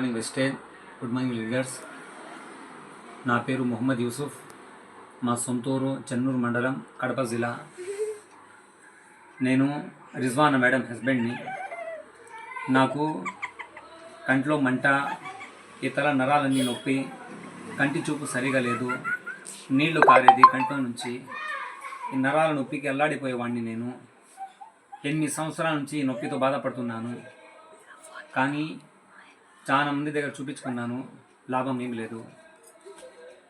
Morning వెస్టేజ్ good morning leaders. నా పేరు మొహమ్మద్ యూసుఫ్. మా సొంతూరు చెన్నూరు మండలం కడప జిల్లా. నేను రిజ్వానా మేడం హస్బెండ్ని. నాకు కంట్లో మంట ఇతర నరాలన్నీ నొప్పి కంటి చూపు సరిగా లేదు నీళ్ళు కారేది కంట్లో నుంచి. ఈ నరాల నొప్పికి అల్లాడిపోయేవాడిని నేను. ఎన్ని సంవత్సరాల నుంచి ఈ నొప్పితో బాధపడుతున్నాను. కానీ చాలా మంది దగ్గర చూపించుకున్నాను. లాభం ఏం లేదు.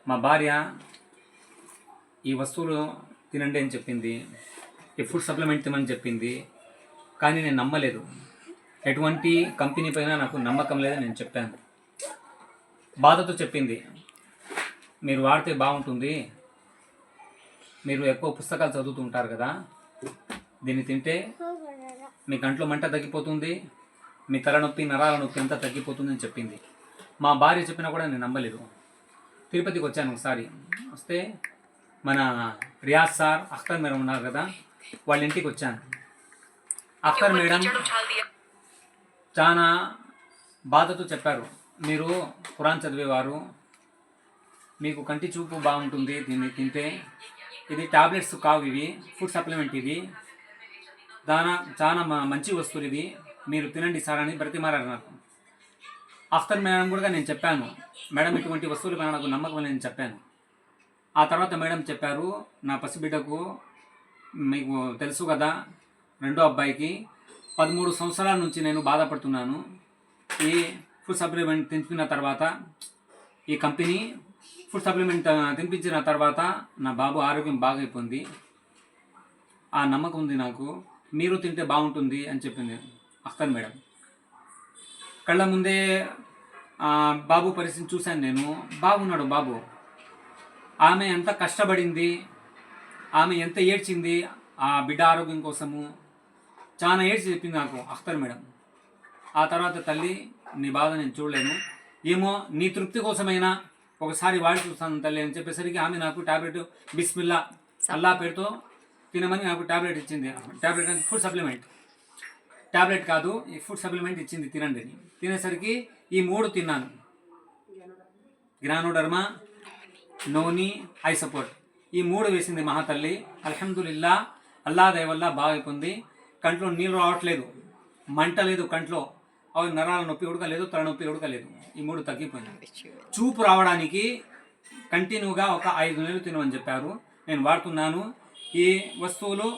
మా భార్య ఈ వస్తువులు తినండి అని చెప్పింది. ఈ ఫుడ్ సప్లిమెంట్ తినమని చెప్పింది. కానీ నేను నమ్మలేదు. ఎటువంటి కంపెనీ పైన నాకు నమ్మకం లేదని నేను చెప్పాను. బాధతో చెప్పింది. మీరు వాడితే బాగుంటుంది. మీరు ఎక్కువ పుస్తకాలు చదువుతూ ఉంటారు కదా. దీన్ని తింటే మీ కంట్లో మంట తగ్గిపోతుంది. మీ తలనొప్పి నరాల నొప్పి అంతా తగ్గిపోతుందని చెప్పింది. మా భార్య చెప్పినా కూడా నేను నమ్మలేదు. తిరుపతికి వచ్చాను ఒకసారి. వస్తే మన రియాజ్ సార్ అఖ్తర్ మేడం ఉన్నారు కదా వాళ్ళ ఇంటికి వచ్చాను. అఖ్తర్ మేడం చాలా బాధతో చెప్పారు. మీరు ఖురాన్ చదివేవారు. మీకు కంటి చూపు బాగుంటుంది దీన్ని తింటే. ఇది టాబ్లెట్స్ కావు ఇవి ఫుడ్ సప్లిమెంట్ ఇది. దానా చాలా మంచి వస్తువులు ఇవి. మీరు తినండి సార్ అని బ్రతిమారారు నాకు. అఫ్తర్ మేడం కూడా నేను చెప్పాను. మేడం ఇటువంటి వస్తువులు పైన నాకు నమ్మకం నేను చెప్పాను. ఆ తర్వాత మేడం చెప్పారు నా పసిబిడ్డకు మీకు తెలుసు కదా రెండో అబ్బాయికి పదమూడు సంవత్సరాల నుంచి నేను బాధపడుతున్నాను. ఈ ఫుడ్ సప్లిమెంట్ తినిపిన తర్వాత ఈ కంపెనీ ఫుడ్ సప్లిమెంట్ తినిపించిన తర్వాత నా బాబు ఆరోగ్యం బాగైపోయింది ఆ నమ్మకం ఉంది నాకు. మీరు తింటే బాగుంటుంది అని చెప్పింది. అఖ్తర్ మేడం. కళ్ళ ముందే బాబు పరిస్థితి చూశాను నేను. బాగున్నాడు బాబు. ఆమె ఎంత కష్టపడింది ఆమె ఎంత ఏడ్చింది ఆ బిడ్డ ఆరోగ్యం కోసము. చాలా ఏడ్చి చెప్పింది నాకు అఖ్తర్ మేడం. ఆ తర్వాత తల్లి నీ బాధ నేను చూడలేను. ఏమో నీ తృప్తి కోసమైనా ఒకసారి వాడి చూస్తాను తల్లి అని చెప్పేసరికి ఆమె నాకు టాబ్లెట్ బిస్మిల్లా అల్లా పేరుతో తినమని నాకు టాబ్లెట్ ఇచ్చింది. టాబ్లెట్ అంటే ఫుడ్ సప్లిమెంట్. టాబ్లెట్ కాదు ఈ ఫుడ్ సప్లిమెంట్ ఇచ్చింది తినండి. తినేసరికి ఈ మూడు తిన్నాను. Ganoderma noni I support. ఈ మూడు వేసింది మహాతల్లి అల్హమ్దుల్లా అల్లా దయ వల్ల బాగైపోయింది కంట్లో నీళ్ళు రావట్లేదు. మంట లేదు కంట్లో. అవి నరాల నొప్పి ఉడకలేదు తలనొప్పి ఉడకలేదు ఈ మూడు తగ్గిపోయింది చూపు రావడానికి కంటిన్యూగా ఒక ఐదు నెలలు తినమని చెప్పారు. నేను వాడుతున్నాను. ఈ వస్తువులు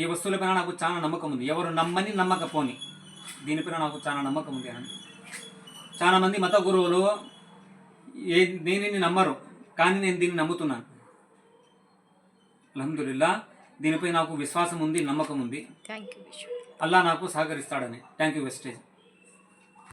ఈ వస్తువులపైన నాకు చాలా నమ్మకం ఉంది. ఎవరు నమ్మని నమ్మకపోని దీనిపైన నాకు చాలా నమ్మకం ఉంది అని చాలా మంది మత గురువులు ఏ దేనిని నమ్మరు కానీ నేను దీన్ని నమ్ముతున్నాను. అల్హమ్దుల్లా దీనిపై నాకు విశ్వాసం ఉంది నమ్మకం ఉంది. అల్లా నాకు సహకరిస్తాడని. Thank you wastage